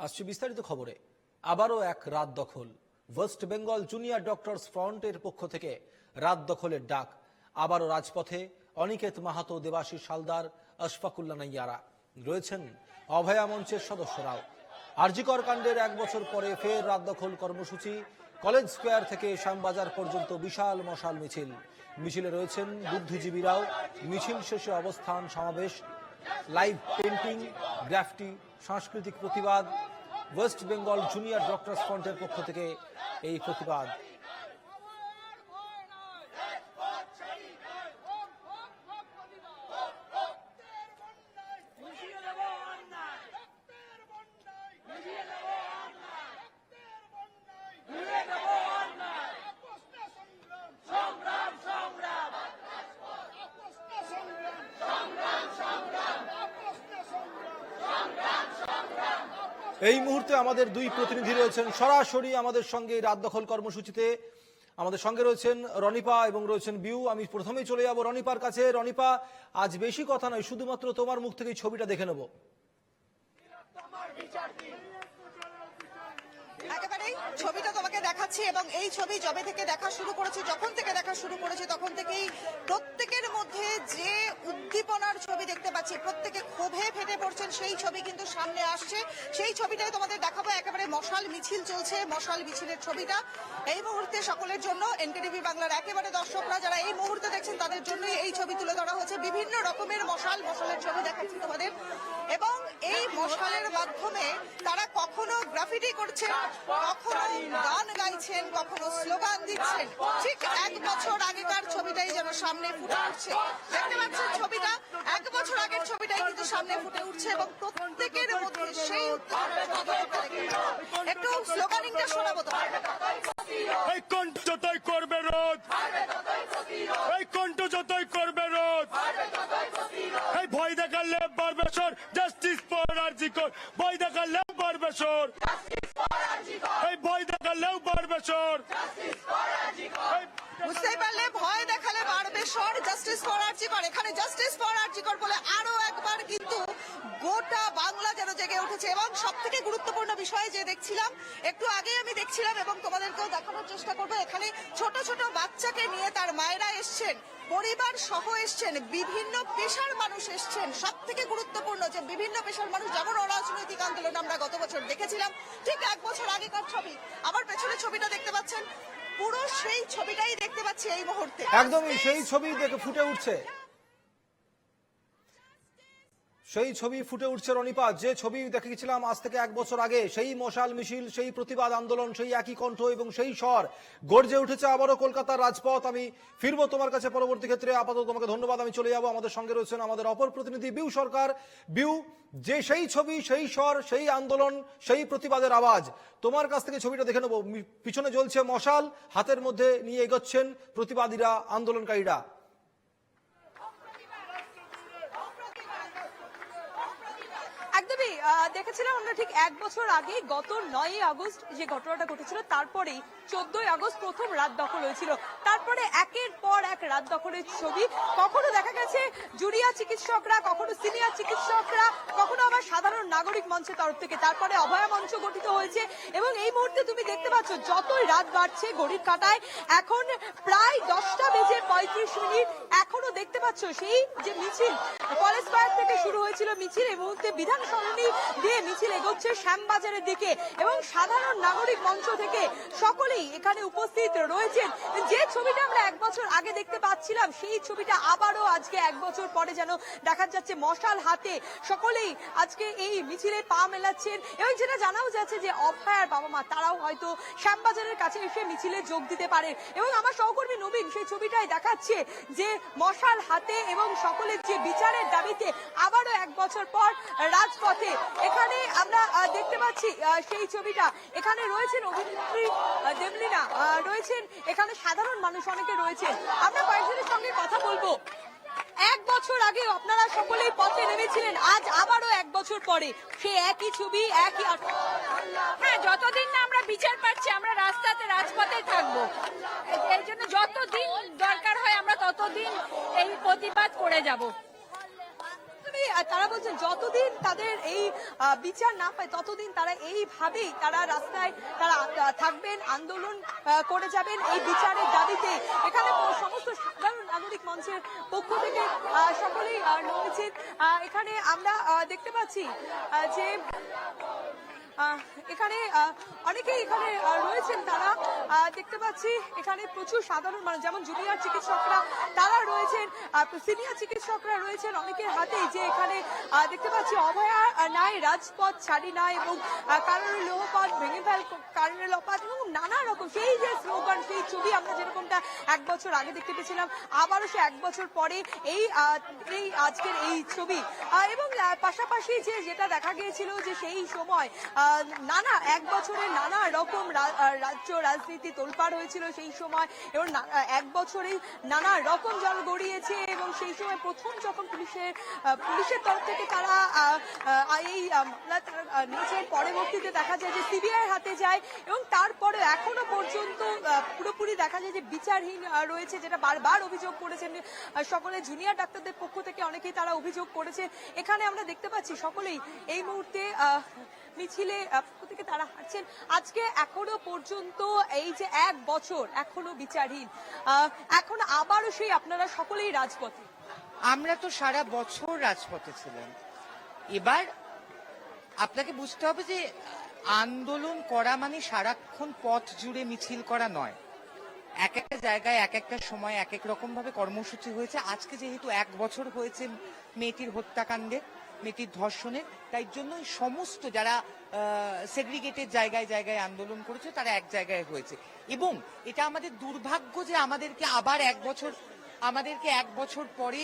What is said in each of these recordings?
আসছে বিস্তারিত খবরে। আবারও এক রাত দখল। ওয়েস্ট বেঙ্গল জুনিয়র ডক্টরস ফ্রন্টের পক্ষ থেকে রাত দখলের ডাক। আবারও রাজপথে অনিকেত মাহাতো, দেবাশিস সালদার আশফাকুল্লা নাইয়ারা রয়েছেন অভয়া মঞ্চের সদস্যরাও। আরজিকর কাণ্ডের এক বছর পরে ফের রাত দখল কর্মসূচি। কলেজ স্কোয়ার থেকে শ্যামবাজার পর্যন্ত বিশাল মশাল মিছিল। মিছিলে রয়েছেন বুদ্ধিজীবীরাও। মিছিল শেষে অবস্থান সমাবেশ। লাইভ পেন্টিং গ্রাফটি সাংস্কৃতিক প্রতিবাদ ওয়েস্ট বেঙ্গল জুনিয়র ডক্টরস ফ্রন্টের পক্ষ থেকে এই প্রতিবাদ। এই মুহূর্তে আমাদের দুই প্রতিনিধি রয়েছেন। সরাসরি আমাদের সঙ্গে রাত দখল কর্মসূচিতে আমাদের সঙ্গে রয়েছেন রনিপা এবং রয়েছেন বিউ। আমি প্রথমেই চলে যাব রনিপার কাছে। রনিপা, আজ বেশি কথা নয়, শুধুমাত্র তোমার মুখ থেকে ছবিটা দেখে নেব। একেবারেই ছবিটা তোমাকে দেখাচ্ছি এবং এই ছবি যবে থেকে দেখা শুরু করেছে, যখন থেকে দেখা শুরু করেছে, তখন থেকেই প্রত্যেকের মধ্যে যে উদ্দীপনার ছবি দেখতে পাচ্ছি, প্রত্যেকে ক্ষোভে ফেটে পড়ছেন, সেই ছবি কিন্তু সামনে আসছে। সেই ছবিটাই তোমাদের দেখাবো, একেবারে মশাল মিছিল চলছে, মশাল মিছিলের ছবিটা। এই মুহূর্তে সকলের জন্য এনকেটিভি বাংলার একেবারে দর্শকরা যারা এই মুহূর্তে দেখছেন, তাদের জন্যই এই ছবি তুলে ধরা হয়েছে। বিভিন্ন রকমের মশাল, মশালের ছবি দেখাচ্ছি তোমাদের। এবং মশালের মাধ্যমে তারা কখনো গ্রাফিটি করছেন, কখনো গান গাইছেন, কখনো স্লোগান দিচ্ছেন। ঠিক এক বছর আগেকার ছবিটাই যেন সামনে ফুটে উঠছে। দেখতে পাচ্ছেন ছবিটা, এক বছর আগের ছবিটাই কিন্তু সামনে ফুটে উঠছে এবং প্রত্যেকের মধ্যে সেই। একটু স্লোগানিংটা শোনাবো তো। এই কণ্ঠ যতই করবে রোধ এই কণ্ঠ যতই করবে রোধ এই ভয় দেখালে বাড়বে সর জাস্টিস ফর আরজিকর ভয় দেখালেও বাড়বে সর। এই ভয় দেখালেও বাড়বে সর। বুঝতেই পারলে ভয় দেখালে বাড়বে স্বর জাস্টিস ফর আর্জিকর এখানে জাস্টিস ফর আর্জিকর বলে আরও একবার কিন্তু গোটা বাংলা যেন জেগে উঠেছে। এবং সব থেকে গুরুত্বপূর্ণ বিষয় যে দেখছিলাম, একটু আগে আমি দেখছিলাম এবং তোমাদেরকেও দেখানোর চেষ্টা করব। এখানে ছোট ছোট বাচ্চাকে নিয়ে তার মায়েরা এসছেন। পরিবার সহ এসছেন, বিভিন্ন পেশার মানুষ এসছেন। সব থেকে গুরুত্বপূর্ণ যে বিভিন্ন পেশার মানুষ, যেমন অরাজনৈতিক আন্দোলন আমরা গত বছর দেখেছিলাম, ঠিক এক বছর আগেকার ছবি। আমার পেছনে ছবিটা দেখতে পাচ্ছেন? পুরো সেই ছবিটাই দেখতে পাচ্ছি এই মুহূর্তে। একদমই সেই ছবি দেখে ফুটে উঠছে। সেই ছবি ফুটে উঠছে রনিপা যে ছবি দেখেছিলাম আজ থেকে এক বছর আগে, সেই মশাল মিছিল, সেই প্রতিবাদ আন্দোলন, সেই একই কণ্ঠ এবং সেই স্বর গর্জে উঠেছে আবারও কলকাতার রাজপথ। আমি ফিরবো তোমার কাছে পরবর্তী ক্ষেত্রে। আপাতত তোমাকে ধন্যবাদ, আমি চলে যাব। আমাদের সঙ্গে রয়েছেন আমাদের অপর প্রতিনিধি বিউ সরকার। বিউ, যে সেই ছবি, সেই স্বর, সেই আন্দোলন, সেই প্রতিবাদের আওয়াজ, তোমার কাছ থেকে ছবিটা দেখে নেব। পিছনে জ্বলছে মশাল, হাতের মধ্যে নিয়ে এগোচ্ছেন প্রতিবাদীরা, আন্দোলনকারীরা। আহ, দেখেছিলাম আমরা ঠিক এক বছর আগে গত নয় আগস্ট যে ঘটনাটা ঘটেছিল তারপরেই চোদ্দই আগস্ট প্রথম রাত দখল হয়েছিল। তারপরে একের পর এক রাত দখলের ছবি। কখনো দেখা গেছে জুরিয়া চিকিৎসকরা, কখনো সিনিয়র চিকিৎসকরা, কখনো আবার সাধারণ নাগরিক মঞ্চের তরফ থেকে। তারপরে অভয়া মঞ্চ গঠিত হয়েছে এবং এই মুহূর্তে তুমি দেখতে পাচ্ছ যতই রাত বাড়ছে ঘড়ির কাটায়, এখন প্রায় দশটা বেজে পঁয়ত্রিশ মিনিট। এখনও দেখতে পাচ্ছ সেই যে মিছিল, কলেজ পার্ক থেকে শুরু হয়েছিল মিছিল। এই মুহূর্তে বিধান সরণি দিয়ে মিছিল এগোচ্ছে শ্যামবাজারের দিকে এবং সাধারণ নাগরিক মঞ্চ থেকে সকলেই এখানে উপস্থিত রয়েছেন। যে ছবিটা আমরা এক বছর আগে দেখতে পাচ্ছিলাম। সেই ছবিটা আবারও আজকে এক বছর পরে যেন দেখা যাচ্ছে মশাল হাতে। সকলেই আজকে এই মিছিলে পা মেলাচ্ছেন। এবং যেটা জানাও যাচ্ছে যে অভয়ার বাবা মা, তারাও হয়তো শ্যামবাজারের কাছে এসে মিছিলে যোগ দিতে পারে এবং আমার সহকর্মী নবীন সেই ছবিটাই দেখাচ্ছে যে মশাল হাতে এবং সকলের যে বিচারের দাবিতে আবারও এক বছর পর রাজপথে। এখানে আমরা দেখতে পাচ্ছি সেই ছবিটা। এখানে রয়েছেন অভিনেত্রী দেবলীনা। রয়েছেন এখানে সাধারণ মানুষ অনেকে রয়েছে। আমরা কয়েকজনের সঙ্গে কথা বলব। এক বছর আগে আপনারা সকলেই পথে নেমেছিলেন, আজ আবারও এক বছর পরে। সে একই ছবি, একই হ্যাঁ যতদিন না আমরা বিচার পাচ্ছি, আমরা রাস্তাতে, রাজপথে থাকব। এই জন্য যতদিন দরকার হয়, আমরা ততদিন এই প্রতিবাদ করে যাব। তারা বলছেন যতদিন তাদের এই বিচার না পায় ততদিন তারা এইভাবেই তারা রাস্তায় তারা থাকবেন, আন্দোলন করে যাবেন এই বিচারের দাবিতে। এখানে সমস্ত সাধারণ নাগরিক মঞ্চের পক্ষ থেকে সকলেই রয়েছেন। এখানে আমরা দেখতে পাচ্ছি যে এখানে অনেকেই এখানে রয়েছেন। তারা দেখতে পাচ্ছি এখানে প্রচুর সাধারণ মানুষ, যেমন জুনিয়র চিকিৎসকরা, তারা রয়েছেন সিনিয়র চিকিৎসকরা রয়েছেন অনেকের হাতেই যে এখানে দেখতে পাচ্ছি অভয়া নাই, রাজপথ ছাড়ি না এবং কারণের লোহপথ ভেঙে ফেল কারণের লোপাত এবং নানা রকম সেই যে স্লোগান, সেই ছবি আমরা যেরকমটা এক বছর আগে দেখতে পেয়েছিলাম, আবারও সে এক বছর পরে এই এই আজকের এই ছবি। এবং পাশাপাশি যে যেটা দেখা গিয়েছিল যে সেই সময় নানা, এক বছরে নানা রকম রাজ্য রাজনীতি তোলপাড় হয়েছিল সেই সময় এবং এক বছরেই নানা রকম জল গড়িয়েছে এবং সেই সময় প্রথম যখন পুলিশের পুলিশের তরফ থেকে তারা এই নিয়েছেন পরবর্তীতে দেখা যায় যে সিবিআই হাতে যায় এবং তারপরে এখনও পর্যন্ত পুরোপুরি দেখা যায় যে বিচারহীন রয়েছে যেটা বারবার অভিযোগ করেছেন সকলে জুনিয়র ডাক্তারদের পক্ষ থেকে অনেকেই তারা অভিযোগ করেছে। এখানে আমরা দেখতে পাচ্ছি সকলেই এই মুহূর্তে মিছিলে থেকে তারা হাঁটছেন। আজকে এখনও পর্যন্ত এই যে এক বছর এখনও বিচারহীন এখন আবারও সেই আপনারা সকলেই রাজপথে। আমরা তো সারা বছর রাজপথে ছিলাম। এবার আপনাকে বুঝতে হবে যে, আন্দোলন করা মানে সারাক্ষণ পথ জুড়ে মিছিল করা নয়। এক একটা জায়গায় এক একটা সময় এক এক রকম ভাবে কর্মসূচি হয়েছে। আজকে যেহেতু এক বছর হয়েছে মেয়েটির হত্যাকাণ্ডে মেয়েটির ধর্ষণের, তাই জন্য সমস্ত যারা সেগ্রিগেটেড জায়গায় জায়গায় আন্দোলন করেছে, তারা এক জায়গায় হয়েছে। এবং এটা আমাদের দুর্ভাগ্য যে আমাদেরকে আবার এক বছর, আমাদেরকে এক বছর পরে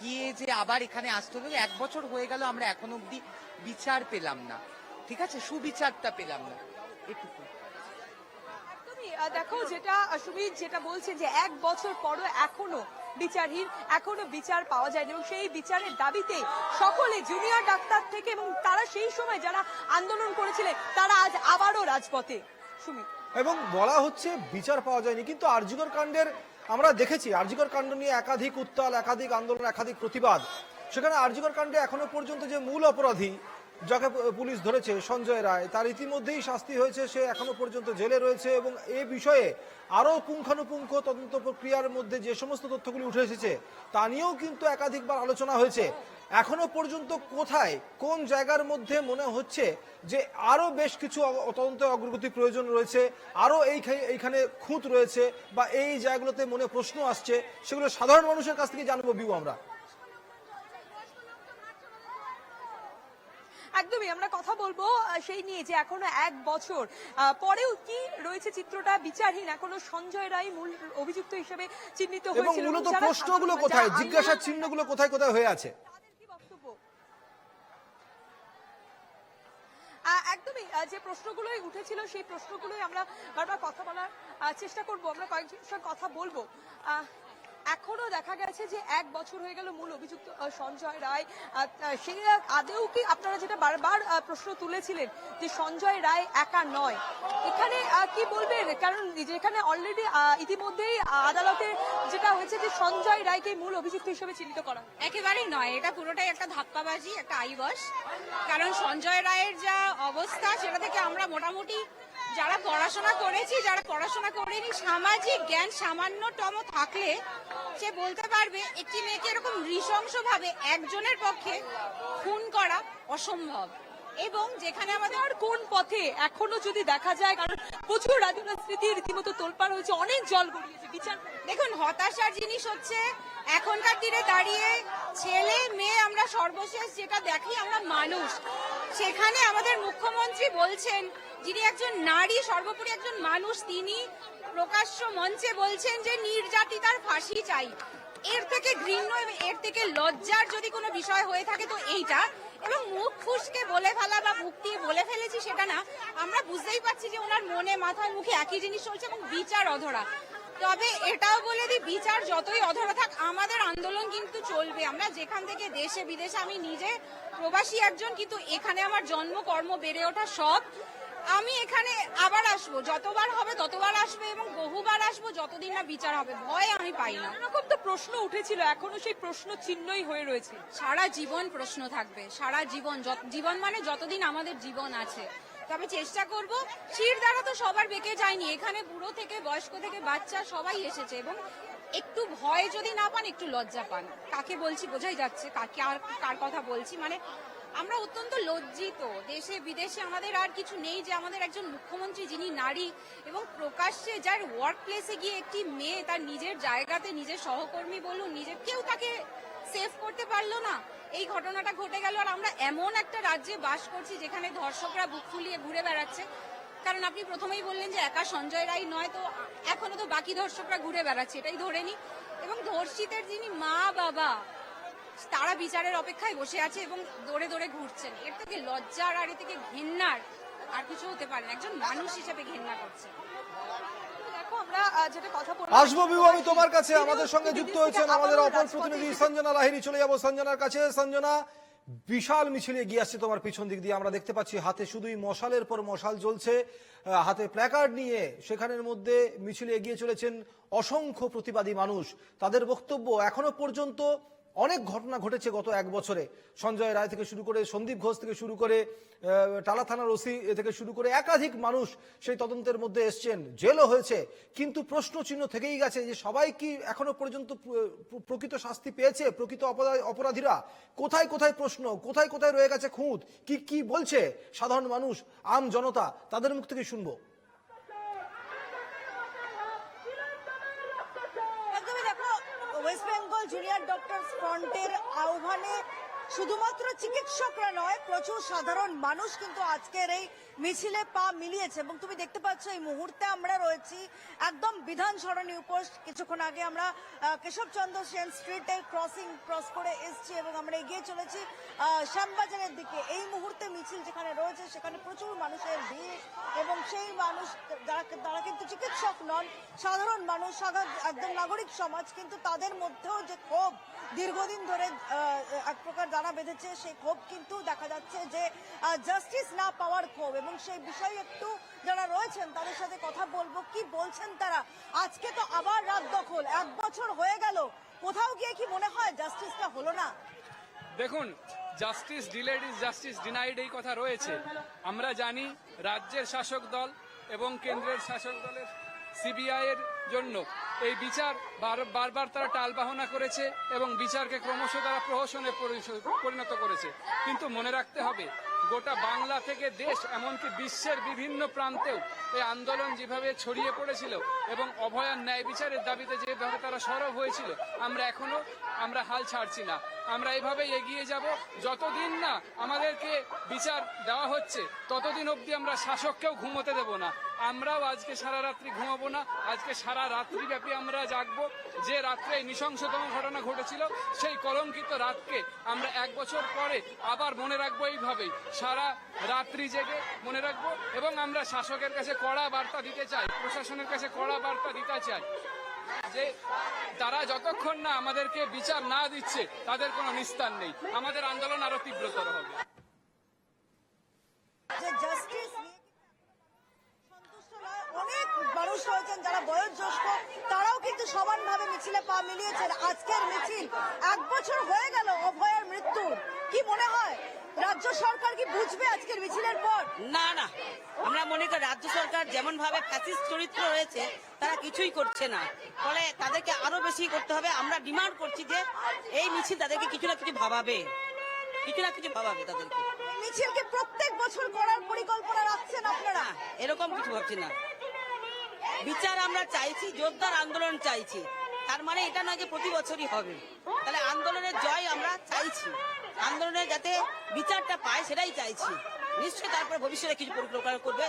গিয়ে যে আবার এখানে আসতে হলো, এক বছর হয়ে গেল, আমরা এখন অব্দি বিচার পেলাম না। ঠিক আছে? সুবিচারটা পেলাম না। এটুকু। দেখো, যেটা, সুমিত যেটা বলছে যে এক বছর পরও এখনও বিচারহীন। এখনও বিচার পাওয়া যায়নি এবং সেই বিচারের দাবিতে সকলে জুনিয়র ডাক্তার থেকে এবং তারা সেই সময় যারা আন্দোলন করেছিলেন তারা আজ আবারও রাজপথে। এবং বলা হচ্ছে বিচার পাওয়া যায়নি, কিন্তু আরজিকর কাণ্ডের আমরা দেখেছি, আরজিকর কাণ্ড নিয়ে একাধিক উত্তাল, একাধিক আন্দোলন, একাধিক প্রতিবাদ। সেখানে আরজিকর কাণ্ডে এখনও পর্যন্ত যে মূল অপরাধী যাকে পুলিশ ধরেছে সঞ্জয় রায়, তার ইতিমধ্যেই শাস্তি হয়েছে, সে এখনও পর্যন্ত জেলে রয়েছে এবং এ বিষয়ে আরও পুঙ্খানুপুঙ্খ তদন্ত প্রক্রিয়ার মধ্যে যে সমস্ত তথ্যগুলি উঠে এসেছে, তা নিয়েও কিন্তু একাধিকবার আলোচনা হয়েছে। এখনও পর্যন্ত কোথায়, কোন জায়গার মধ্যে মনে হচ্ছে যে আরও বেশ কিছু তদন্তে অগ্রগতি প্রয়োজন রয়েছে আরও এই এইখানে খুঁত রয়েছে বা এই জায়গাগুলোতে মনে প্রশ্ন আসছে, সেগুলো সাধারণ মানুষের কাছ থেকে জানব বিউ আমরা। একদমই আমরা কথা বলব সেই নিয়ে যে এখনও এক বছর। পরেও কি রয়েছে চিত্রটা? বিচারহীন এখনও সঞ্জয় রায় মূল অভিযুক্ত হিসেবে চিহ্নিত হয়েছিল। এবং মূলত প্রশ্নগুলো কোথায়? জিজ্ঞাসার চিহ্নগুলো কোথায় কোথায় হয়ে আছে? একদমই যে প্রশ্নগুলোই উঠেছিল সেই প্রশ্নগুলোই আমরা বারবার কথা বলার চেষ্টা করব। আমরা কয়েকজন সঙ্গে কথা বলব। আহ, এখনও দেখা গেছে যে এক বছর হয়ে গেল মূল অভিযুক্ত সঞ্জয় রায়। সে আদেও কি আপনারা যেটা বারবার প্রশ্ন তুলেছিলেন যে সঞ্জয় রায় একা নয়। এখানে কি বলবেন? কারণ যেখানে অলরেডি ইতিমধ্যেই আদালতে যেটা হয়েছে যে সঞ্জয় রায়কে মূল অভিযুক্ত হিসেবে চিহ্নিত করা। একেবারেই নয়। এটা পুরোটাই একটা ধাপ্পাবাজি একটা আইবস কারণ সঞ্জয় রায়ের যা অবস্থা, সেটা থেকে আমরা মোটামুটি যারা পড়াশোনা করেছি, যারা পড়াশোনা করেনি, সামাজিক জ্ঞান সামান্যতম থাকলে সে বলতে পারবে, একটি মেয়েকে এরকম নৃশংসভাবে একজনের পক্ষে খুন করা অসম্ভব। এবং যেখানে আমাদের আর কোন পথে এখনও যদি দেখা যায়, কারণ প্রচুর রাজনীতি স্মৃতি রীতিমতো তোলপাড় হয়েছে, অনেক জল গড়িয়েছে, বিচার দেখুন, হতাশার জিনিস হচ্ছে, এখনকার দিনে দাঁড়িয়ে ছেলে মেয়ে আমরা সর্বশেষ যেটা দেখি, আমরা মানুষ। সেখানে আমাদের মুখ্যমন্ত্রী বলছেন যিনি একজন নারী, সর্বোপরি একজন মানুষ, তিনি প্রকাশ্য মঞ্চে বলছেন যে নির্যাতিতার ফাঁসি চাই। এর থেকে ঘৃণ্য এর থেকে লজ্জার যদি কোনো বিষয় হয়ে থাকে তো এইটা। এবং মুখ ফুসকে বলে ফেলা বা মুখ দিয়ে বলে ফেলেছি সেটা না, আমরা বুঝতেই পারছি যে ওনার মনে, মাথায়, মুখে একই জিনিস চলছে এবং বিচার অধরা। তবে এটাও বলে দিই, বিচার যতই অধরা থাক, আমাদের আন্দোলন কিন্তু চলবে। আমরা যেখান থেকে দেশে বিদেশে আমি নিজে প্রবাসী একজন, কিন্তু এখানে আমার জন্ম কর্ম বেড়ে ওঠা সব। আমি এখানে আবার আসব। যতবার হবে ততবার আসব এবং বহুবার আসব যতদিন না বিচার হবে। ভয় আমি পাই না। এরকম তো প্রশ্ন উঠেছিল এখনও সেই প্রশ্ন চিহ্নই হয়ে রয়েছে। সারা জীবন প্রশ্ন থাকবে সারা জীবন। জীবন মানে যতদিন আমাদের জীবন আছে। তবে চেষ্টা করব শির দ্বারা তো সবার বেঁকে যায়নি। এখানে বুড়ো থেকে বয়স্ক থেকে বাচ্চা সবাই এসেছে এবং একটু ভয় যদি না পান একটু লজ্জা পান। কাকে বলছি বোঝাই যাচ্ছে কাকে আর কার কথা বলছি? মানে আমরা অত্যন্ত লজ্জিত। দেশে, বিদেশে আমাদের আর কিছু নেই যে আমাদের একজন মুখ্যমন্ত্রী যিনি নারী এবং প্রকাশ্যে যার ওয়ার্ক প্লেসে গিয়ে একটি মেয়ে তার নিজের জায়গাতে নিজের সহকর্মী বলুন, নিজের কেউ তাকে সেভ করতে পারল না। এই ঘটনাটা ঘটে গেল আর আমরা এমন একটা রাজ্যে বাস করছি যেখানে ধর্ষকরা বুক ফুলিয়ে ঘুরে বেড়াচ্ছে। কারণ আপনি প্রথমেই বললেন যে একা সঞ্জয় রায় নয়, তো এখনও তো বাকি ধর্ষকরা ঘুরে বেড়াচ্ছে, এটাই ধরে নি এবং ধর্ষিতের যিনি মা বাবা তারা বিচারের অপেক্ষায় বসে আছে এবং দৌড়ে দৌড়ে ঘুরছেন। এর থেকে লজ্জার আর এর থেকে ঘেন্নার আর কিছু হতে পারে না। একজন মানুষ হিসেবে ঘেন্না করছে। আসব তোমার কাছে। আমাদের সঙ্গে যুক্ত হয়েছেন আমাদের অপর প্রতিনিধি সঞ্জনা লাহিরি চলে যাব সঞ্জনার কাছে। সঞ্জনা বিশাল মিছিল এগিয়ে আসছে তোমার পিছন দিক দিয়ে। আমরা দেখতে পাচ্ছি হাতে শুধুই মশালের পর মশাল জ্বলছে। হাতে প্ল্যাকার্ড নিয়ে সেখানের মধ্যে মিছিলে এগিয়ে চলেছেন অসংখ্য প্রতিবাদী মানুষ। তাদের বক্তব্য এখনও পর্যন্ত অনেক ঘটনা ঘটেছে গত এক বছরে। সঞ্জয় রায় থেকে শুরু করে, সন্দীপ ঘোষ থেকে শুরু করে টালা থানার ওসি থেকে শুরু করে একাধিক মানুষ সেই তদন্তের মধ্যে এসছেন। জেলও হয়েছে। কিন্তু প্রশ্ন চিহ্ন থেকেই গেছে যে সবাই কি এখনও পর্যন্ত প্র- প্র- প্রকৃত শাস্তি পেয়েছে? প্রকৃত অপরা- অপরাধীরা? কোথায় কোথায় প্রশ্ন? কোথায় কোথায় রয়ে গেছে খুঁত? কি কি বলছে সাধারণ মানুষ, আম জনতা? তাদের মুখ থেকে শুনব একদমই দেখো ওয়েস্ট বেঙ্গল জুনিয়র ডক্টর ফ্রন্টের আহ্বানে শুধুমাত্র চিকিৎসকরা নয়, প্রচুর সাধারণ মানুষ কিন্তু আজকের এই মিছিলে পা মিলিয়েছে। এবং তুমি দেখতে পাচ্ছ, এই মুহূর্তে আমরা রয়েছি একদম বিধান সরণি উপর কিছুক্ষণ আগে আমরা কেশবচন্দ্র সেন স্ট্রিটের ক্রসিং ক্রস করে এসেছি এবং আমরা এগিয়ে চলেছি শ্যামবাজারের দিকে। এই মুহূর্তে মিছিল যেখানে রয়েছে, সেখানে প্রচুর মানুষের ভিড় এবং সেই মানুষ, যারা তারা কিন্তু চিকিৎসক নন, সাধারণ মানুষ একদম নাগরিক সমাজ, কিন্তু তাদের মধ্যেও যে ক্ষোভ দীর্ঘদিন ধরে এক প্রকার দানা বেঁধেছে, সেই ক্ষোভ কিন্তু দেখা যাচ্ছে যে জাস্টিস না পাওয়ার ক্ষোভ। এবং সেই বিষয়ে একটু যারা রয়েছেন, তাদের সাথে কথা বলব। কি বলছেন তারা? আজকে তো আবার রাত দখল। এক বছর হয়ে গেল। কোথাও গিয়ে কি মনে হয় জাস্টিসটা হলো না? দেখুন justice delayed is justice denied এই কথা রয়েছে। আমরা জানি রাজ্যের শাসক দল এবং কেন্দ্রের শাসক দলের সিবিআই এর জন্য। এই বিচার বারবার তারা টালবাহনা করেছে এবং বিচারকে ক্রমশ তারা প্রহসনে পরিণত করেছে। কিন্তু মনে রাখতে হবে, গোটা বাংলা থেকে দেশ, এমনকি বিশ্বের বিভিন্ন প্রান্তেও এই আন্দোলন যেভাবে ছড়িয়ে পড়েছিল এবং অভয়ার ন্যায় বিচারের দাবিতে যেভাবে তারা সরব হয়েছিল, আমরা এখনও আমরা হাল ছাড়ছি না। আমরা এভাবেই এগিয়ে যাব। যতদিন না আমাদেরকে বিচার দেওয়া হচ্ছে, ততদিন অবধি আমরা শাসককেও ঘুমোতে দেব না। আমরাও আজকে সারা রাত্রি ঘুমাবো না। আজকে সারা রাত্রি ব্যাপী আমরা জাগবো। যে রাত্রে নৃশংসতম ঘটনা ঘটেছিল, সেই কলঙ্কিত রাতকে আমরা এক বছর পরে আবার মনে রাখব এইভাবেই। সারা রাত্রি জেগে মনে রাখব এবং আমরা শাসকের কাছে কড়া বার্তা দিতে চাই, প্রশাসনের কাছে কড়া বার্তা দিতে চাই যে তারা যতক্ষণ না আমাদেরকে বিচার না দিচ্ছে, তাদের কোনো নিস্তার নেই। আমাদের আন্দোলন আরও তীব্রতর হবে যে জাস্টিস সন্তুষ্ট নয় অনেক মানুষ রয়েছেন যারা বয়োজ্যেষ্ঠ তারাও কিন্তু সমানভাবে মিছিলে পা মিলিয়েছেন। আজকের মিছিল এক বছর হয়ে গেল অভয়ের মৃত্যুর কি মনে হয় রাজ্য সরকার কি বুঝবে আজকের মিছিলের পর? না না। আমরা মনে করি রাজ্য সরকার যেমন ভাবে ফ্যাসিস্ট চরিত্র রয়েছে তারা কিছুই করছে না। ফলে তাদেরকে আরও বেশি করতে হবে। আমরা ডিমান্ড করছি যে এই মিছিল তাদেরকে কিছু না কিছু ভাবাবে। কিছু না কিছু ভাবাবে তাদেরকে। মিছিলকে প্রত্যেক বছর করার পরিকল্পনা রাখছেন আপনারা? এরকম কিছু ভাবছি না। বিচার আমরা চাইছি, জোরদার আন্দোলন চাইছি। তার মানে এটা নয় যে প্রতি বছরই হবে। তাহলে আন্দোলনের জয় আমরা চাইছি। আন্দোলনে যাতে বিচারটা পায় সেটাই চাইছি। নিশ্চয়ই তারপর ভবিষ্যতে কিছু পরিকল্পনা করবে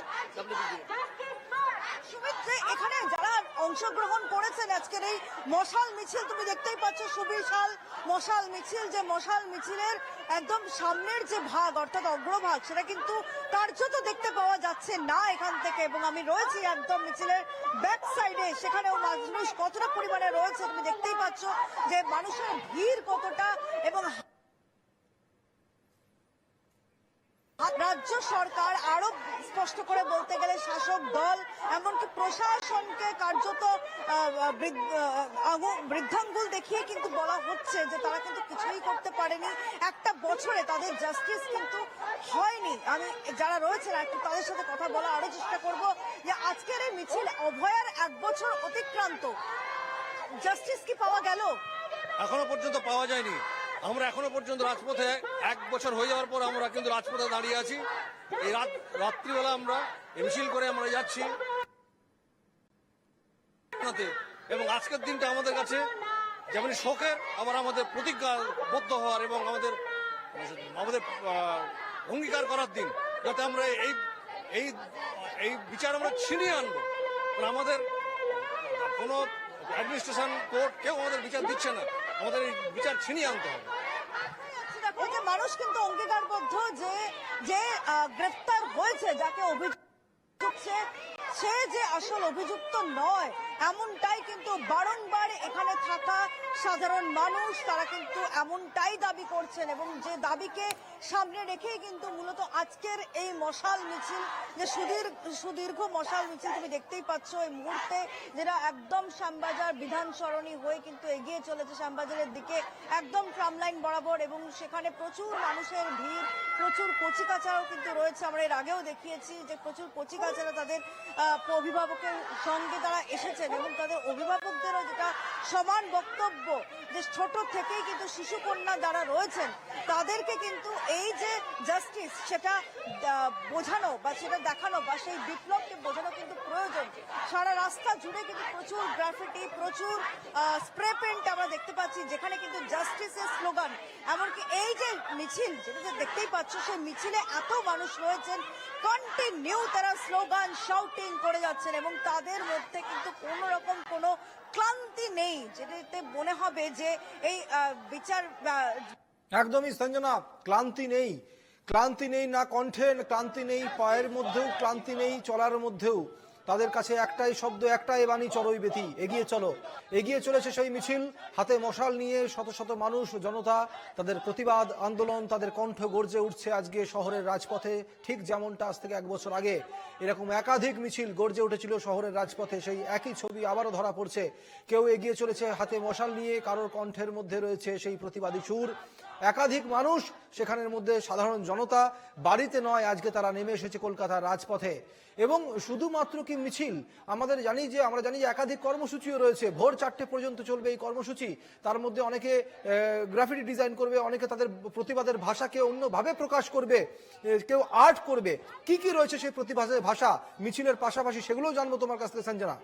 এখানে যারা অংশগ্রহণ করেছেন আজকের এই মশাল মিছিল, তুমি দেখতেই পাচ্ছ সুবিশাল মশাল মিছিল, যে মশাল মিছিলের একদম সামনের যে ভাগ, অর্থাৎ অগ্রভাগ, সেটা কিন্তু কার্যত দেখতে পাওয়া যাচ্ছে না এখান থেকে। এবং আমি রয়েছি একদম মিছিলের ব্যাক সাইডে, সেখানেও মানুষ কতটা পরিমাণে রয়েছে, তুমি দেখতেই পাচ্ছ যে মানুষের ভিড় কতটা, এবং রাজ্য সরকার আরও স্পষ্ট করে বলতে গেলে শাসক দল, এমনকি প্রশাসনকে কার্যত বৃদ্ধাঙ্গুল দেখিয়ে কিন্তু বলা হচ্ছে যে তারা কিন্তু কিছুই করতে পারেনি। একটা বছরে তাদের জাস্টিস কিন্তু হয়নি। আমি যারা রয়েছেন, একটু তাদের সাথে কথা বলা আরও চেষ্টা করব যে আজকের এই মিছিল অভয়ার এক বছর অতিক্রান্ত। জাস্টিস কি পাওয়া গেল? এখনও পর্যন্ত পাওয়া যায়নি। আমরা এখনও পর্যন্ত রাজপথে এক বছর হয়ে যাওয়ার পর আমরা কিন্তু রাজপথে দাঁড়িয়ে আছি। এই রাত, রাত্রিবেলা আমরা মিছিল করে আমরা যাচ্ছি। এবং আজকের দিনটা আমাদের কাছে যেমন শোকের, আবার আমাদের প্রতিজ্ঞাবদ্ধ হওয়ার এবং আমাদের আমাদের অঙ্গীকার করার দিন, যাতে আমরা এই এই এই বিচার আমরা ছিনিয়ে আনব। কারণ আমাদের কোনো অ্যাডমিনিস্ট্রেশন কোর্ট কেউ আমাদের বিচার দিচ্ছে না। আমাদের এই বিচার ছিনিয়ে আনতে হবে। মানুষ কিন্তু অঙ্গীকারবদ্ধ যে যে গ্রেফতার হয়েছে, যাকে অভিযোগ সে- সে যে আসল অভিযুক্ত নয়, এমনটাই কিন্তু বারংবার এখানে থাকা সাধারণ মানুষ, তারা কিন্তু এমনটাই দাবি করছেন এবং যে দাবিকে সামনে রেখেই কিন্তু মূলত আজকের এই মশাল মিছিল, যে সুদীর্ঘ সুদীর্ঘ মশাল মিছিল তুমি দেখতেই পাচ্ছ এই মুহূর্তে, যেটা একদম শ্যামবাজার বিধান সরণি হয়ে কিন্তু এগিয়ে চলেছে শ্যামবাজারের দিকে, একদম ট্রামলাইন বরাবর এবং সেখানে প্রচুর মানুষের ভিড়, প্রচুর কচিকাচারাও কিন্তু রয়েছে। আমরা এর আগেও দেখিয়েছি যে প্রচুর কচিকাচারা তাদের অভিভাবকের সঙ্গে তারা এসেছেন এবং তাদের অভিভাবকদেরও যেটা সমান বক্তব্য, যে ছোট থেকেই কিন্তু শিশু কন্যা যারা রয়েছেন, তাদেরকে কিন্তু এই যে জাস্টিস সেটা বোঝানো বা সেটা দেখানো বা সেই বিপ্লবকে বোঝানো কিন্তু প্রয়োজন। সারা রাস্তা জুড়ে কিন্তু প্রচুর গ্রাফিটি প্রচুর স্প্রে পেন্ট আমরা দেখতে পাচ্ছি, যেখানে কিন্তু জাস্টিসের স্লোগান এমনকি এই যে মিছিল, যেটা যে দেখতেই পাচ্ছ, সেই মিছিলে এত মানুষ রয়েছেন কন্টিনিউ তারা স্লোগান শাউটিং করে যাচ্ছেন এবং তাদের মধ্যে কিন্তু কোনো রকম কোনো ক্লান্তি নেই, যেটাতে মনে হবে যে এই বিচার একদমই সঞ্জনা ক্লান্তি নেই। ক্লান্তি নেই না কণ্ঠে, ক্লান্তি নেই পায়ের মধ্যেও, ক্লান্তি নেই চলার মধ্যেও। তাদের কাছে একটাই শব্দ, একটাই বাণী চড়ই বেতি। এগিয়ে চলো। এগিয়ে চলেছে সেই মিছিল। হাতে মশাল নিয়ে শত শত মানুষ, জনতা, তাদের প্রতিবাদ, আন্দোলন, তাদের কণ্ঠ গর্জে উঠছে আজকে শহরের রাজপথে, ঠিক যেমনটা আজ থেকে এক বছর আগে। এরকম একাধিক মিছিল গর্জে উঠেছিল শহরের রাজপথে। সেই একই ছবি আবারও ধরা পড়ছে। কেউ এগিয়ে চলেছে, হাতে মশাল নিয়ে, কারোর কণ্ঠের মধ্যে রয়েছে সেই প্রতিবাদী সুর। একাধিক মানুষ সেখানের মধ্যে সাধারণ জনতা বাড়িতে নয়, আজকে তারা নেমে এসেছে কলকাতার রাজপথে। এবং শুধুমাত্র কি মিছিল? আমাদের জানি যে, আমরা জানি যে একাধিক কর্মসূচিও রয়েছে। ভোর চারটে পর্যন্ত চলবে এই কর্মসূচি। তার মধ্যে অনেকে গ্রাফিটি ডিজাইন করবে, অনেকে তাদের প্রতিবাদের ভাষাকে অন্যভাবে প্রকাশ করবে কেউ আর্ট করবে। কি কি রয়েছে সেই প্রতিবাদের ভাষা, মিছিলের পাশাপাশি সেগুলোও জানব তোমার কাছ থেকে, সঞ্জনা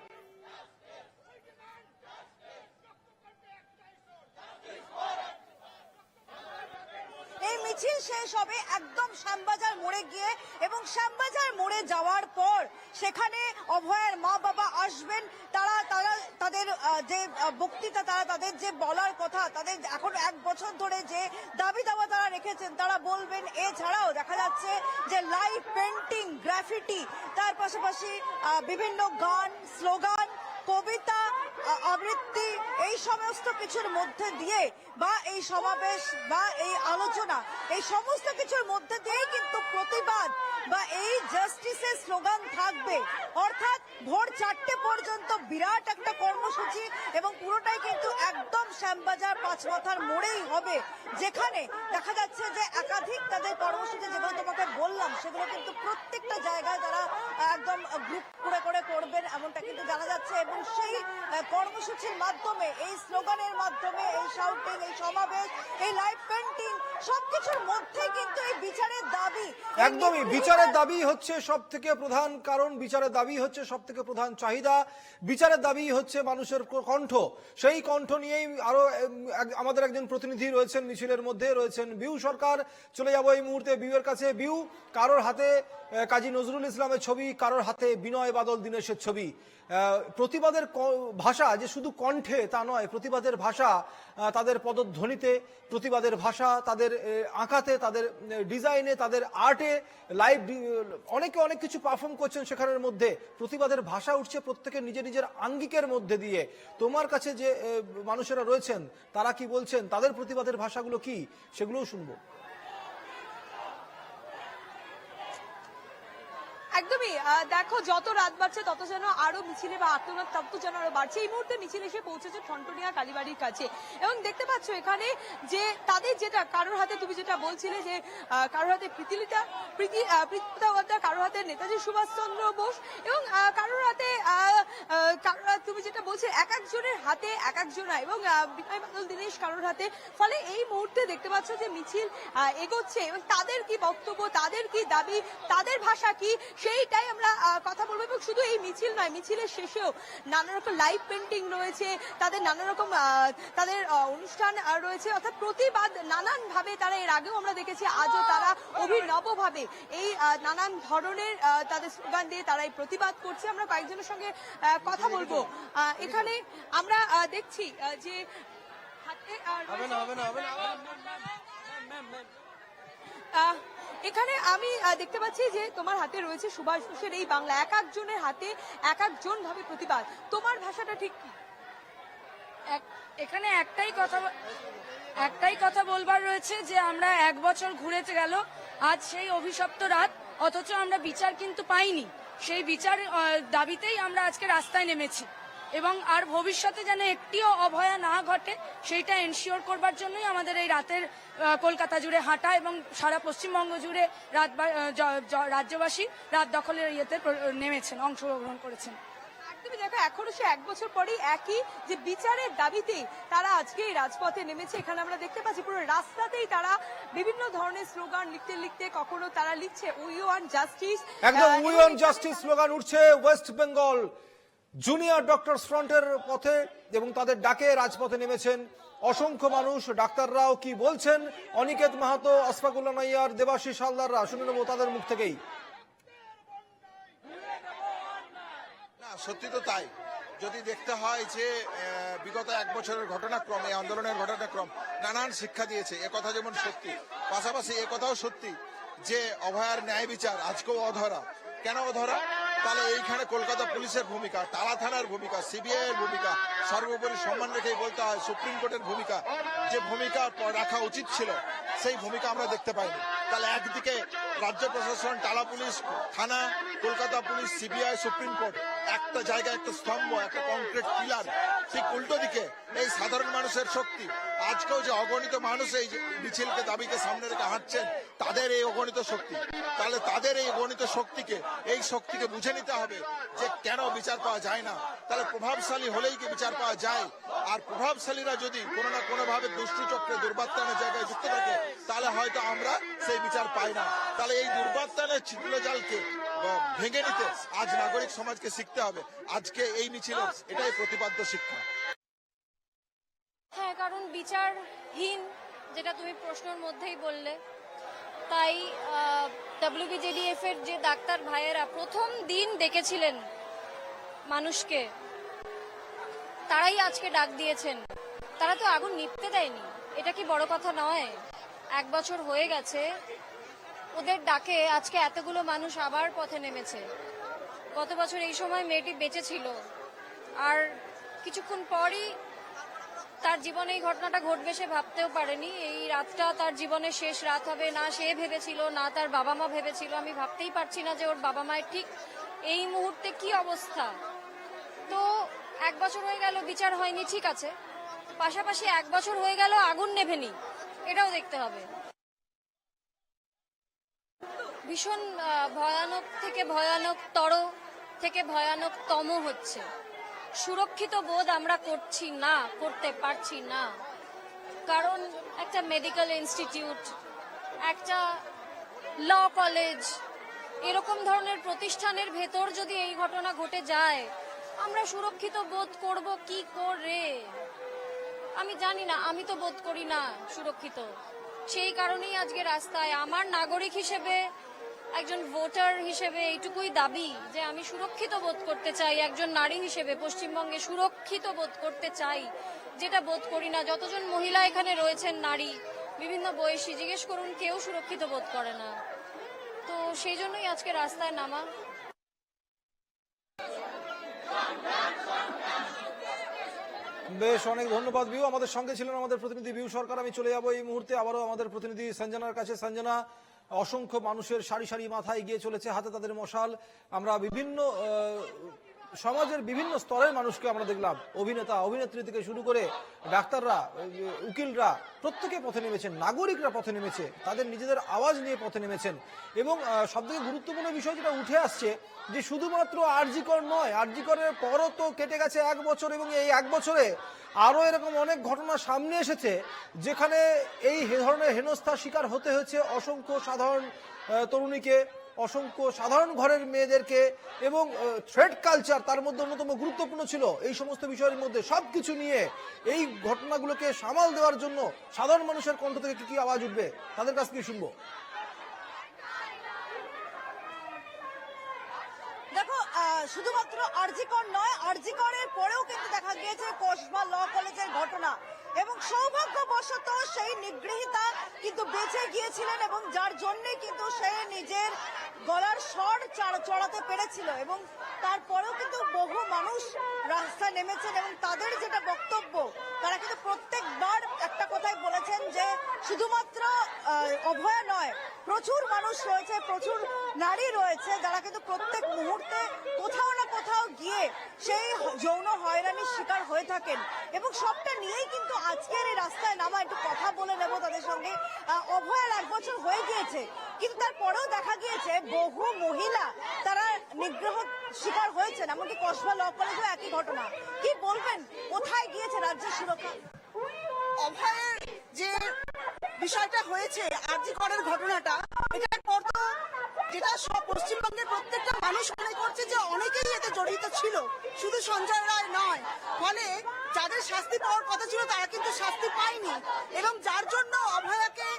এই মিছিল শেষ হবে একদম শ্যামবাজার মোড়ে গিয়ে এবং শ্যামবাজার মোড়ে যাওয়ার পর সেখানে অভয়ের মা বাবা আসবেন। তারা তারা তাদের যে বক্তৃতা, তারা তাদের যে বলার কথা, তাদের এখন এক বছর ধরে যে দাবি দাওয়া তারা রেখেছেন, তারা বলবেন, এছাড়াও দেখা যাচ্ছে যে লাইভ পেন্টিং গ্রাফিটি তার পাশাপাশি বিভিন্ন গান, স্লোগান, কবিতা আবৃত্তি এই সমস্ত কিছুর মধ্যে দিয়ে বা এই সমাবেশ বা এই আলোচনা, এই সমস্ত কিছুর মধ্যে দিয়েই কিন্তু প্রতিবাদ বা এই জাস্টিসের স্লোগান থাকবে। অর্থাৎ ভোর চারটে পর্যন্ত বিরাট একটা কর্মসূচি এবং পুরোটাই কিন্তু একদম শ্যামবাজার পাঁচমাথার মোড়েই হবে। যেখানে দেখা যাচ্ছে যে একাধিক তাদের কর্মসূচি যেগুলো তোমাকে বললাম, সেগুলো কিন্তু প্রত্যেকটা জায়গায় তারা একদম গ্রুপ করে করে করবেন, এমনটা কিন্তু জানা যাচ্ছে। এবং সেই কর্মসূচির মাধ্যমে এই স্লোগানের মাধ্যমে এই শাউটিং এই সমাবেশ এই লাইভ পেন্টিং সবকিছুর মধ্যে কিন্তু এই বিচারের দাবি। একদমই বিচারের দাবি হচ্ছে সব থেকে প্রধান কারণ বিচারের দাবি হচ্ছে সব থেকে প্রধান চাহিদা। বিচারের দাবি হচ্ছে মানুষের কণ্ঠ। সেই কণ্ঠ নিয়েই আরও আমাদের একজন প্রতিনিধি রয়েছেন মিছিলের মধ্যে রয়েছেন বিউ সরকার। চলে যাব এই মুহূর্তে বিউয়ের কাছে। বিউ কারোর হাতে কাজী নজরুল ইসলামের ছবি কারোর হাতে বিনয় বাদল দীনেশের ছবি। প্রতিবাদের ভাষা যে শুধু কণ্ঠে তা নয়, প্রতিবাদের ভাষা তাদের পদধ্বনিতে, প্রতিবাদের ভাষা, তাদের আঁকাতে, তাদের ডিজাইনে, তাদের আর্টে, লাইভ অনেকে অনেক কিছু পারফর্ম করছেন সেখানের মধ্যে। প্রতিবাদের ভাষা উঠছে প্রত্যেকের নিজের নিজের আঙ্গিকের মধ্যে দিয়ে। তোমার কাছে যে মানুষেরা রয়েছেন, তারা কি বলছেন, তাদের প্রতিবাদের ভাষাগুলো কি? সেগুলোও শুনব। একদমই দেখো, যত রাত বাড়ছে, তত যেন আরও মিছিলে বা আত্মনাথ তত্ত্ব যেন আরও বাড়ছে। এই মুহূর্তে মিছিল এসে পৌঁছেছে ঠনটনিয়া কালীবাড়ির কাছে। এবং দেখতে পাচ্ছ এখানে যে তাদের যেটা কারোর হাতে, তুমি যেটা বলছিলে যে কারোর হাতে প্রীতিলিতা প্রীতি কারোর হাতে নেতাজি সুভাষচন্দ্র বোস এবং কারোর হাতে কারোর তুমি যেটা বলছিলে এক একজনের হাতে এক একজনা এবং বিনয় বাদল, দীনেশ কারোর হাতে। ফলে এই মুহূর্তে দেখতে পাচ্ছ যে মিছিল এগোচ্ছে এবং তাদের কি বক্তব্য, তাদের কি দাবি, তাদের ভাষা কি সেইটাই আমরা কথা বলব এবং শুধু এই মিছিল নয় মিছিলের শেষেও নানা রকম লাইভ পেন্টিং রয়েছে তাদের নানা রকম তাদের অনুষ্ঠান রয়েছে। অর্থাৎ প্রতিবাদ নানান ভাবে তারা এর আগেও আমরা দেখেছি আজও তারা অভিনব ভাবে এই নানান ধরনের তাদের স্লোগান দিয়ে তারা এই প্রতিবাদ করছে। আমরা কয়েকজনের সঙ্গে কথা বলব। এখানে আমরা দেখছি যে হাতে এখানে আমি দেখতে পাচ্ছি যে তোমার হাতে রয়েছে সুভাষ বোসের এই বাংলা এক একজনের হাতে এক একজন ভাবে প্রতিবাদ। তোমার ভাষাটা ঠিক কি? এখানে একটাই কথা একটাই কথা বলবার রয়েছে যে আমরা এক বছর ঘুরে গেল, আজ সেই অভিশপ্ত রাত, অথচ আমরা বিচার কিন্তু পাইনি। সেই বিচার দাবিতেই আমরা আজকে রাস্তায় নেমেছি। এবং আর ভবিষ্যতে যেন একটিও অভয়া না ঘটে সেইটা এনশিওর করবার জন্যই আমাদের এই রাতের কলকাতা জুড়ে হাঁটা এবং সারা পশ্চিমবঙ্গ জুড়ে রাত রাজ্যবাসী রাত দখলের ইয়েতে নেমেছেন অংশগ্রহণ করেছেন। তুমি দেখো এখনও সে এক বছর পরেই একই যে বিচারের দাবিতে তারা আজকে এই রাজপথে নেমেছে। এখানে আমরা দেখতে পাচ্ছি পুরো রাস্তাতেই তারা বিভিন্ন ধরনের স্লোগান লিখতে লিখতে কখনো তারা লিখছে উই ওয়ান জাস্টিস একদম উই অন জাস্টিস স্লোগান উঠছে ওয়েস্ট বেঙ্গল জুনিয়র ডক্টরস ফ্রন্টের পথে এবং তাদের ডাকে রাজপথে নেমেছেন অসংখ্য মানুষ। ডাক্তাররাও কি বলছেন? অনিকেত মাহাতো আসফাকুল্লা নাইয়ার দেবাশিস হালদাররা, শুনে নেব তাদের মুখ থেকেই। না, সত্যি তো তাই। যদি দেখতে হয় যে বিগত এক বছরের ঘটনাক্রম, এই আন্দোলনের ঘটনাক্রম নানান শিক্ষা দিয়েছে কথা যেমন সত্যি। পাশাপাশি এ কথাও সত্যি যে, অভয়ার ন্যায় বিচার আজকেও অধরা। কেন অধরা? তাহলে এইখানে কলকাতা পুলিশের ভূমিকা টালা থানার ভূমিকা, সিবিআই এর ভূমিকা, সর্বোপরি সম্মান রেখেই বলতে হয় সুপ্রিম কোর্টের ভূমিকা। যে ভূমিকা রাখা উচিত ছিল, সেই ভূমিকা আমরা দেখতে পাইনি। তাহলে একদিকে রাজ্য প্রশাসন টালা পুলিশ, থানা, Kolkata police, CBI, supreme court, একটা জায়গায় একটা স্তম্ভ, একটা কংক্রিট পিলার, ঠিক উল্টো দিকে এই সাধারণ মানুষের শক্তি। আজকেও যে অগণিত মানুষ এই মিছিলকে, দাবিকে সামনে রেখে হাঁটছেন, তাদের এই অগণিত শক্তি। তাহলে তাদের এই অগণিত শক্তিকে, এই শক্তিকে বুঝে নিতে হবে যে কেন বিচার পাওয়া যায় না। তাহলে প্রভাবশালী হলেই কি বিচার পাওয়া যায়? আর প্রভাবশালীরা যদি কোনো না কোনো ভাবে দুষ্টু চক্রে দুর্বাত্তানের জায়গায় যুক্ত থাকে, তাহলে হয়তো আমরা সেই বিচার পাই না। তাহলে এই দুর্বাত্তানের ছিদ্র জালকে ভেঙে নিতে আজ নাগরিক সমাজকে শিখতে হবে। আজকে এই মিছিল এটাই প্রতিপাদ্য শিক্ষা। হ্যাঁ কারণ বিচারহীন, যেটা তুমি প্রশ্নের মধ্যেই বললে, তাই ডাব্লিউবিজেডিএফ এর যে ডাক্তার ভাইয়েরা প্রথম দিন ডেকেছিলেন মানুষকে, তারাই আজকে ডাক দিয়েছেন। তারা তো আগুন নিপতে দেয়নি। এটা কি বড় কথা নয়? এক বছর হয়ে গেছে, ওদের ডাকে আজকে এতগুলো মানুষ আবার পথে নেমেছে। গত বছর এই সময় মেয়েটি বেঁচে ছিল। আর কিছুক্ষণ পরই তার জীবনে এই ঘটনাটা ঘটবে সে ভাবতেও পারেনি। এই রাতটা তার জীবনে শেষ রাত হবে। না সে ভেবেছিল, না তার বাবা মা ভেবেছিল। আমি ভাবতেই পারছি না যে ওর বাবা মায়ের ঠিক এই মুহূর্তে কি অবস্থা। তো এক বছর হয়ে গেল, বিচার হয়নি, ঠিক আছে। পাশাপাশি এক বছর হয়ে গেল, আগুন নেভেনি। এটাও দেখতে হবে। ভীষণ ভয়ানক থেকে ভয়ানক তর থেকে ভয়ানক তম হচ্ছে। সুরক্ষিত বোধ আমরা করছি না, করতে পারছি না। কারণ একটা মেডিকেল ইনস্টিটিউট একটা ল কলেজ এরকম ধরনের প্রতিষ্ঠানের ভেতর যদি এই ঘটনা ঘটে যায়, আমরা সুরক্ষিত বোধ করব কি করে? আমি জানি না, আমি তো বোধ করি না সুরক্ষিত। সেই কারণেই আজকে রাস্তায় আমার নাগরিক হিসেবে একজন ভোটার হিসেবে এইটুকুই দাবি যে আমি সুরক্ষিত বোধ করতে চাই, একজন নারী হিসেবে পশ্চিমবঙ্গে সুরক্ষিত বোধ করতে চাই, যেটা বোধ করি না। যতজন মহিলা এখানে রয়েছেন, নারী, বিভিন্ন বয়সী, জিজ্ঞেস করুন কেউ সুরক্ষিত বোধ করে না। তো সেই জন্যই আজকে রাস্তায় নামা। বেশ, অনেক ধন্যবাদ বিউ আমাদের সঙ্গে ছিলেন আমাদের প্রতিনিধি বিউ সরকার। আমি চলে যাব এই মুহূর্তে। আবারও আমাদের প্রতিনিধি সঞ্জনার কাছে। সঞ্জনা অসংখ্য মানুষের সারি সারি মাথায় গিয়ে চলেছে হাতে তাদের মশাল। আমরা বিভিন্ন সমাজের বিভিন্ন স্তরের মানুষকে আমরা দেখলাম। অভিনেতা, অভিনেত্রী থেকে শুরু করে ডাক্তাররা, উকিলরা প্রত্যেকে পথে নেমেছেন, নাগরিকরা পথে নেমেছে, তাদের নিজেদের আওয়াজ নিয়ে পথে নেমেছেন। এবং সব থেকে গুরুত্বপূর্ণ বিষয় যেটা উঠে আসছে, যে শুধুমাত্র আরজিকর নয় আরজিকরের পরও তো কেটে গেছে এক বছর এবং এই এক বছরে আরও এরকম অনেক ঘটনা সামনে এসেছে, যেখানে এই ধরনের হেনস্থার শিকার হতে হয়েছে অসংখ্য সাধারণ তরুণীকে। অসংখ্য সাধারণ ঘরের মেয়েদেরকে এবং থ্রেড কালচার তার মধ্যে অন্যতম গুরুত্বপূর্ণ ছিল। এই সমস্ত বিষয়ের মধ্যে সব কিছু নিয়ে এই ঘটনাগুলোকে সামাল দেওয়ার জন্য সাধারণ মানুষের কণ্ঠ থেকে কি কি আওয়াজ উঠবে, তাদের কাছ থেকে শুনব দেখো আহ, শুধুমাত্র আরজিকর নয়, আরজিকরের পরেও কিন্তু দেখা গিয়েছে কসবা ল কলেজের ঘটনা। এবং সৌভাগ্যবশত সেই নিগৃহীতা কিন্তু বেঁচে গিয়েছিলেন এবং যার জন্য কিন্তু সে নিজের গলার স্বর চাড়- চড়াতে পেরেছিল। এবং তারপরেও কিন্তু বহু মানুষ রাস্তায় নেমেছেন এবং তাদের যেটা বক্তব্য, তারা কিন্তু প্রত্যেকবার একটা কথাই বলেছেন যে শুধুমাত্র অভয়া নয়, প্রচুর মানুষ রয়েছে, প্রচুর নারী রয়েছে যারা কিন্তু প্রত্যেক মুহূর্তে কোথাও না কোথাও গিয়ে সেই যৌন হয়রানির শিকার হয়ে থাকেন। এবং সবটা নিয়েই কিন্তু আজকের এই রাস্তায় নামা, একটু কথা বলে নেব তাদের সঙ্গে। অভয়ার এক বছর হয়ে গিয়েছে, কিন্তু তারপরেও দেখা গিয়েছে বহু মহিলা তারা নিগ্রহ শিকার হয়েছেন, এমনকি কসবা ল কলেজেও একই ঘটনা। কি বলবেন? কোথায় গিয়েছে রাজ্যের সুরক্ষা? অভয়ের যে বিষয়টা হয়েছে আরজিকরের ঘটনাটা এটার পর তো যেটা সব পশ্চিমবঙ্গের প্রত্যেকটা মানুষ মনে করছে যে অনেকেই এতে জড়িত ছিল, শুধু সঞ্জয় রায় নয়। ফলে যাদের শাস্তি পাওয়ার কথা ছিল, তারা কিন্তু শাস্তি পায়নি। এবং যার জন্য অভয়াকে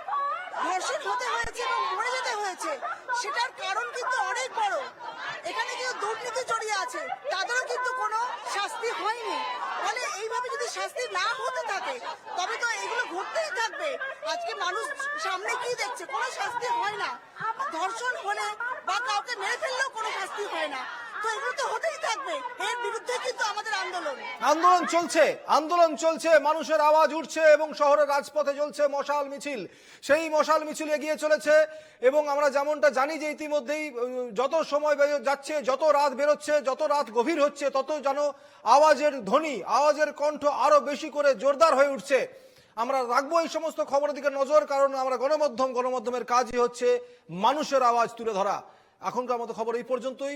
ধর্ষণ হতে হয়েছে এবং মরে যেতে হয়েছে সেটার কারণ কিন্তু অনেক বড় এখানে কিন্তু দুর্নীতি জড়িয়ে আছে তাদেরও কিন্তু কোনো শাস্তি হয়নি ফলে এইভাবে যদি শাস্তি না হতে থাকে তবে তো এগুলো ঘটতেই থাকবে আজকে মানুষ সামনে কি দেখছে কোনো শাস্তি হয় না ধর্ষণ হলে বা কাউকে মেরে ফেললেও কোনো শাস্তি হয় না তো এগুলো তো হতেই থাকবে এর বিরুদ্ধে কিন্তু আমাদের আন্দোলন চলছে আন্দোলন চলছে, মানুষের আওয়াজ উঠছে এবং শহরের রাজপথে চলছে মশাল মিছিল। সেই মশাল মিছিল এগিয়ে চলেছে এবং আমরা যেমনটা জানি যে ইতিমধ্যেই যত সময় যাচ্ছে, যত রাত বেরোচ্ছে, যত রাত গভীর হচ্ছে, তত যেন আওয়াজের ধ্বনি, আওয়াজের কণ্ঠ আরও বেশি করে জোরদার হয়ে উঠছে। আমরা রাখব এই সমস্ত খবরের দিকে নজর, কারণ আমরা গণমাধ্যম, গণমাধ্যমের কাজই হচ্ছে মানুষের আওয়াজ তুলে ধরা। এখনকার মতো খবর এই পর্যন্তই।